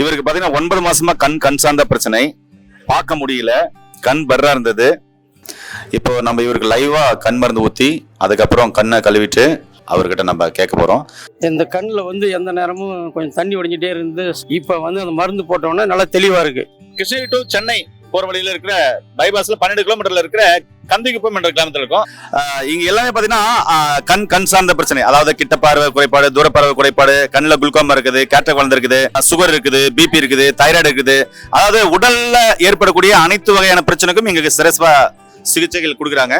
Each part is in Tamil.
இவருக்கு பாத்தீங்கன்னா ஒன்பது மாசமா கண் கண் சார்ந்த பிரச்சனை. பார்க்க முடியல. கண் பர்ரா இருந்தது. இப்போ நம்ம இவருக்கு லைவா கண் மருந்து ஊத்தி அதுக்கப்புறம் கண்ணை கழுவிட்டு அவர்கிட்ட நம்ம கேட்க போறோம். இந்த கண்ணில் வந்து எந்த நேரமும் கொஞ்சம் தண்ணி ஒடிஞ்சிட்டே இருந்து இப்போ வந்து அந்த மருந்து போட்டோன்னே நல்லா தெளிவாக இருக்கு. கிருஷ்ணகிரி டு சென்னை. போற வழியில இருக்கிற பைபாஸ்ல பன்னெண்டு கிலோமீட்டர்ல இருக்கிற கந்திகுப்பம் என்ற கிராமத்துல இருக்கும். இங்க எல்லாமே பாத்தீங்கன்னா கண் கண் சார்ந்த பிரச்சனை. அதாவது கிட்ட பார்வை குறைபாடு தூர பார்வை குறைபாடு கண்ணுல குளுக்கோமா இருக்குது கேட்ட குழந்தை இருக்குது சுகர் இருக்குது பிபி இருக்குது தைராய்டு இருக்குது. அதாவது உடல்ல ஏற்படக்கூடிய அனைத்து வகையான பிரச்சனைக்கும் இங்க சிறப்பா சிகிச்சைகள் கொடுக்குறாங்க.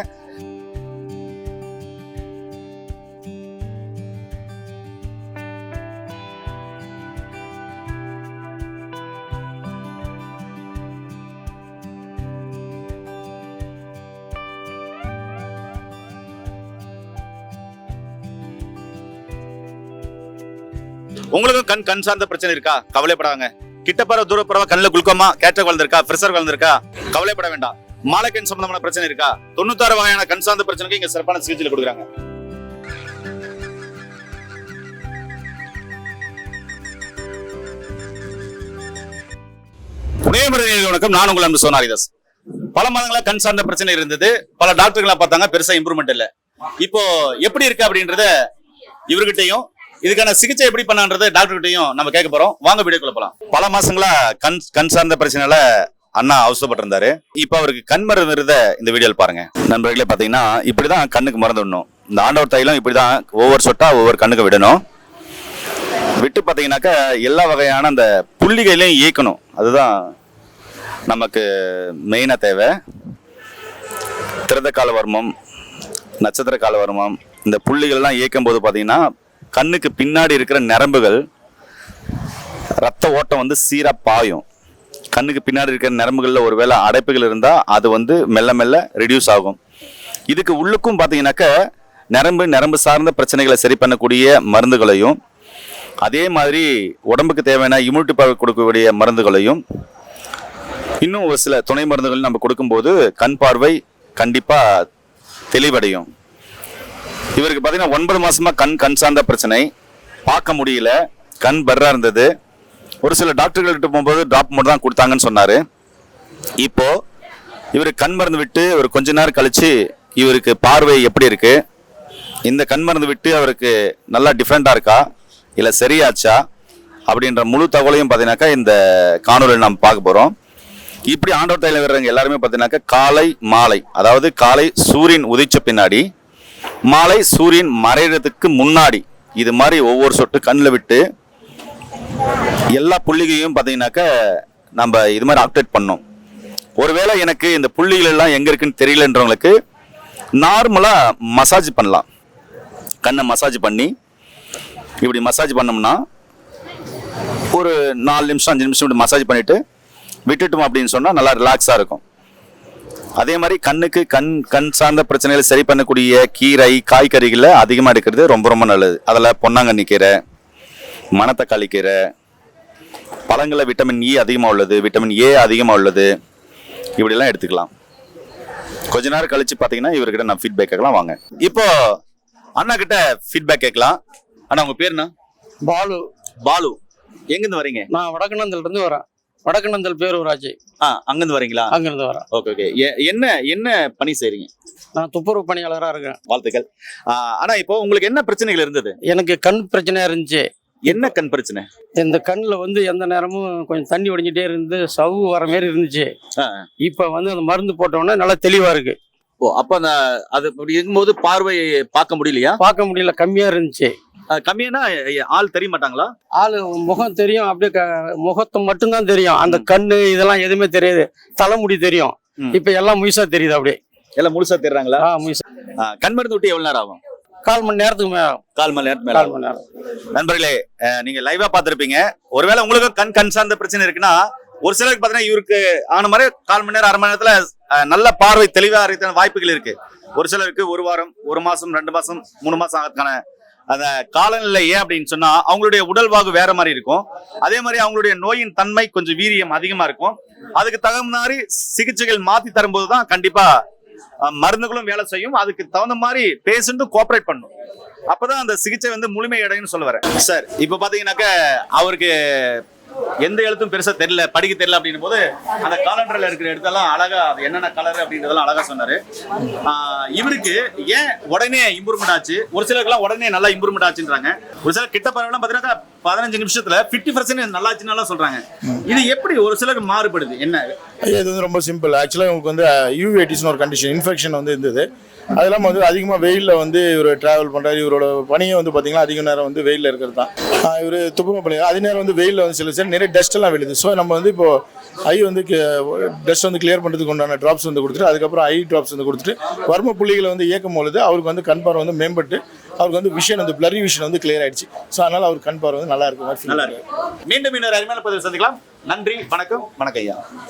உங்களுக்கும் கண் கண் சார்ந்த பிரச்சனை இருக்கா? கவலைப்படாங்க கிட்டப்பற தூரப்பறவ கண்ணில் பரவ கண்ணுல வளர்ந்துருக்கா? கேட்ட வளர்ந்துருக்கா? பிரஷர் இருக்கா கவலைப்பட வேண்டாம். மாலைக்கண் சம்பந்தமான பிரச்சனை இருக்கா? தொண்ணூத்தாறு வகையான கண் சார்ந்த பிரச்சனைக்கு இங்க சிறப்பான சிகிச்சை கொடுக்குறாங்க. வணக்கம். நான் உங்கள் அன்பு சோனாரிதாஸ். பல மாதங்களா கண் சார்ந்த பிரச்சனை இருந்தது. பல டாக்டர்களா பார்த்தாங்க பெருசா இம்ப்ரூவ்மெண்ட் இல்ல. இப்போ எப்படி இருக்கு அப்படின்றத இவர்கிட்டயும் இதுக்கான சிகிச்சை எப்படி பண்ணான்றது டாக்டர்கிட்டையும் நம்ம கேட்க போறோம். வாங்க வீடியோக்குள்ள போலாம். பல மாசங்களா கண் கண் சார்ந்த பிரச்சனையால அண்ணா அவசரப்பட்டிருந்தாரு. இப்ப அவருக்கு கண் மருந்து இருந்த இந்த வீடியோல பாருங்க. நண்பர்களே பாத்தீங்கன்னா இப்படிதான் கண்ணுக்கு மருந்து விடணும். இந்த ஆண்டவர் தைலம் இப்படிதான் ஒவ்வொரு சொட்டா ஒவ்வொரு கண்ணுக்கு விடணும். விட்டு பார்த்தீங்கன்னாக்கா எல்லா வகையான அந்த புள்ளிகளையும் இயக்கணும். அதுதான் நமக்கு மெயினாக தேவை. திறந்த கால வர்மம் நட்சத்திர கால வர்மம் இந்த புள்ளிகள்லாம் இயக்கும் போது பார்த்தீங்கன்னா கண்ணுக்கு பின்னாடி இருக்கிற நரம்புகள் ரத்த ஓட்டம் வந்து சீராக பாயும். கண்ணுக்கு பின்னாடி இருக்கிற நரம்புகளில் ஒருவேளை அடைப்புகள் இருந்தால் அது வந்து மெல்ல மெல்ல ரெடியூஸ் ஆகும். இதுக்கு உள்ளுக்கும் பார்த்தீங்கன்னாக்க நரம்பு நரம்பு சார்ந்த பிரச்சனைகளை சரி பண்ணக்கூடிய மருந்துகளையும் அதே மாதிரி உடம்புக்கு தேவையான இம்யூனிட்டி பவர் கொடுக்கக்கூடிய மருந்துகளையும் இன்னும் ஒரு சில துணை மருந்துகள் நம்ம கொடுக்கும்போது கண் பார்வை கண்டிப்பாக தெளிவடையும். இவருக்கு பார்த்தீங்கன்னா ஒன்பது மாசமா கண் கண் சார்ந்த பிரச்சனை. பார்க்க முடியல. கண் பர்ரா இருந்தது. ஒரு சில டாக்டர்கள்ட்ட போகும்போது ட்ராப் மட்டும் தான் கொடுத்தாங்கன்னு சொன்னார். இப்போ இவர் கண் மருந்து விட்டு ஒரு கொஞ்ச நேரம் கழிச்சு இவருக்கு பார்வை எப்படி இருக்கு? இந்த கண் மருந்து விட்டு அவருக்கு நல்லா டிஃப்ரெண்ட்டாக இருக்கா? இல்லை சரியாச்சா? அப்படின்ற முழு தகவலையும் பார்த்தீங்கன்னாக்கா இந்த காணொலியில் நாம் பார்க்க போகிறோம் இப்படி ஆண்டோர் தலைவர்கள் எல்லாருமே பார்த்தீங்கன்னாக்கா காலை மாலை அதாவது காலை சூரியன் உதிச்ச பின்னாடி மாலை சூரியன் மறைகிறதுக்கு முன்னாடி இது மாதிரி ஒவ்வொரு சொட்டு கண்ணில் விட்டு எல்லா புள்ளிகையும் பார்த்தீங்கன்னாக்கா நம்ம இது மாதிரி ஆப்டேட் பண்ணோம். ஒருவேளை எனக்கு இந்த புள்ளிகள் எல்லாம் எங்கே இருக்குன்னு தெரியலன்றவங்களுக்கு நார்மலாக மசாஜ் பண்ணலாம். கண்ணை மசாஜ் பண்ணி இப்படி மசாஜ் பண்ணோம்னா ஒரு நாலு நிமிஷம் அஞ்சு நிமிஷம் இப்படி மசாஜ் பண்ணிவிட்டு விட்டுட்டோம் அப்படின்னு சொன்னால் நல்லா ரிலாக்ஸாக இருக்கும். அதே மாதிரி கண்ணுக்கு கண் கண் சார்ந்த பிரச்சனைகளை சரி பண்ணக்கூடிய கீரை காய்கறிகளை அதிகமாக எடுக்கிறது ரொம்ப ரொம்ப நல்லது. அதில் பொன்னாங்கண்ணி கீரை மணத்தக்காளி கீரை பழங்களில் விட்டமின் இ அதிகமாக உள்ளது விட்டமின் ஏ அதிகமாக உள்ளது. இப்படிலாம் எடுத்துக்கலாம். கொஞ்ச நேரம் கழிச்சு பார்த்தீங்கன்னா இவர்கிட்ட நான் ஃபீட்பேக் கேட்கலாம். வாங்க. இப்போ அண்ணா கிட்ட ஃபீட்பேக் கேட்கலாம். அண்ணா உங்க பேர் என்ன? பாலு. பாலு. எங்கேருந்து வரீங்க? நான் வடக்கநந்தல் இருந்து வரேன். வடக்கநந்தல் பேரூராட்சி. ஆ அங்கேருந்து வரீங்களா? அங்கிருந்து வரேன். Okay okay. என்ன என்ன பணி செய்றீங்க? நான் துப்புரவு பணியாளராக இருக்கேன். வாழ்த்துக்கள். ஆ, ஆனா இப்போ உங்களுக்கு என்ன பிரச்சனைகள் இருந்தது? எனக்கு கண் பிரச்சனையா இருந்துச்சு. என்ன கண் பிரச்சனை? இந்த கண்ணில் வந்து எந்த நேரமும் கொஞ்சம் தண்ணி ஒடிஞ்சிட்டே இருந்து சவ்வு வர மாதிரி இருந்துச்சு. இப்போ வந்து அந்த மருந்து போட்டோன்னே நல்லா தெளிவாக இருக்கு. ஓ அப்ப அந்த அது இருக்கும்போது பார்வை பார்க்க முடியலையா? பார்க்க முடியல கம்மியாக இருந்துச்சு. கம்மியானா ஆள் தெரிய மாட்டாங்களா ஆளு முகம் தெரியும் அப்படியே முகத்தை மட்டும்தான் தெரியும். அந்த கண்ணு இதெல்லாம் எதுவுமே தெரியாது. தலைமுடி தெரியும். இப்ப எல்லாம் முயசா தெரியுது அப்படியே. எல்லாம் முழுசா தெரியுறாங்களா ஆ முயசா கண் மருந்து விட்டு எவ்வளவு நேரம் ஆகும்? கால் மணி நேரத்துக்கு மேல கால் மணி நேரத்துக்கு மேல. மணி நேரம். நண்பர்களே நீங்க லைவா பார்த்திருப்பீங்க. ஒருவேளை உங்களுக்கு கண் கண் சார்ந்த பிரச்சனை இருக்குன்னா ஒரு சிலருக்கு பாத்தீங்கன்னா இவருக்கு ஆன மாதிரி கால் மணி நேரம் அரை மணி நேரத்துல நல்ல பார்வை தெளிவா இருக்கிற வாய்ப்புகள் இருக்கு. ஒரு சிலருக்கு ஒரு வாரம் ஒரு மாசம் ரெண்டு மாசம் மூணு மாசம் ஆகிறதுக்கான அந்த காலநிலை ஏன் அப்படின்னு சொன்னா அவங்களுடைய உடல்வாகு வேற மாதிரி இருக்கும். அதே மாதிரி அவங்களுடைய நோயின் தன்மை கொஞ்சம் வீரியம் அதிகமா இருக்கும். அதுக்கு தகுந்த மாதிரி சிகிச்சைகள் மாத்தி தரும்போது தான் கண்டிப்பா மருந்துகளும் வேலை செய்யும். அதுக்கு தகுந்த மாதிரி பேஷண்ட்டும் கோஆபரேட் பண்ணும். அப்பதான் அந்த சிகிச்சை வந்து முழுமை அடையும்னு சொல்ல வரேன். சார் இப்ப பாத்தீங்கன்னாக்க அவருக்கு எந்த எழுத்தும் பெருசா தெரியல படிக்க தெரியல அப்படின்னும் போது அந்த காலண்டர்ல இருக்கிற இடத்தெல்லாம் அழகா அது என்னென்ன கலர் அப்படின்றதெல்லாம் அழகா சொன்னாரு. ஆஹ் இவருக்கு ஏன் உடனே இம்ப்ரூவ்மெண்ட் ஆச்சு? ஒரு சிலருக்குலாம் உடனே நல்லா இம்ப்ரூவ்மெண்ட் ஆச்சுன்றாங்க. ஒரு சிலர் கிட்ட பரவாயில்ல பாத்தீங்கன்னா பதினஞ்சு நிமிஷத்துல 50% பர்சன்ட் நல்லாச்சுன்னு சொல்றாங்க. இது எப்படி ஒரு சிலருக்கு மாறுபடுது? என்ன? இது வந்து ரொம்ப சிம்பிள் ஆக்சுவலாக உங்களுக்கு வந்து uh, யூவிஐட்டிஸ்னு ஒரு கண்டிஷன் இன்ஃபெக்ஷன் வந்து இருந்தது. அது இல்லாமல் வந்து அதிகமாக வெயிலில் வந்து இவர் ட்ராவல் பண்ணுறாரு இவரோட பணியை வந்து பார்த்தீங்கன்னா அதிக நேரம் வந்து வெயிலில் இருக்கிறது தான். இவர் துப்புமா பண்ணி அதே நேரம் வந்து வெயிலில் வந்து சில சில நிறைய டஸ்ட்டெல்லாம் விழுது ஸோ நம்ம வந்து இப்போ ஐ வந்து டஸ்ட் வந்து கிளியர் பண்ணுறதுக்கு உண்டான ட்ராப்ஸ் வந்து கொடுத்துட்டு அதுக்கப்புறம் ஐ ட்ராப்ஸ் வந்து கொடுத்துட்டு வர்ம புள்ளிகளை வந்து இயக்கும் பொழுது அவருக்கு வந்து கண் பார்வை வந்து மேம்பட்டு அவருக்கு வந்து விஷன் வந்து பிளரி விஷன் வந்து கிளியர் ஆயிடுச்சு. ஸோ அதனால் அவர் கண் பார்வை வந்து நல்லா இருக்கு மாதிரி feel நல்லா இருக்கு. மீண்டும் இன்னொரு அருமையான பதிவு சந்திக்கலாம். நன்றி வணக்கம் வணக்கம் ஐயா.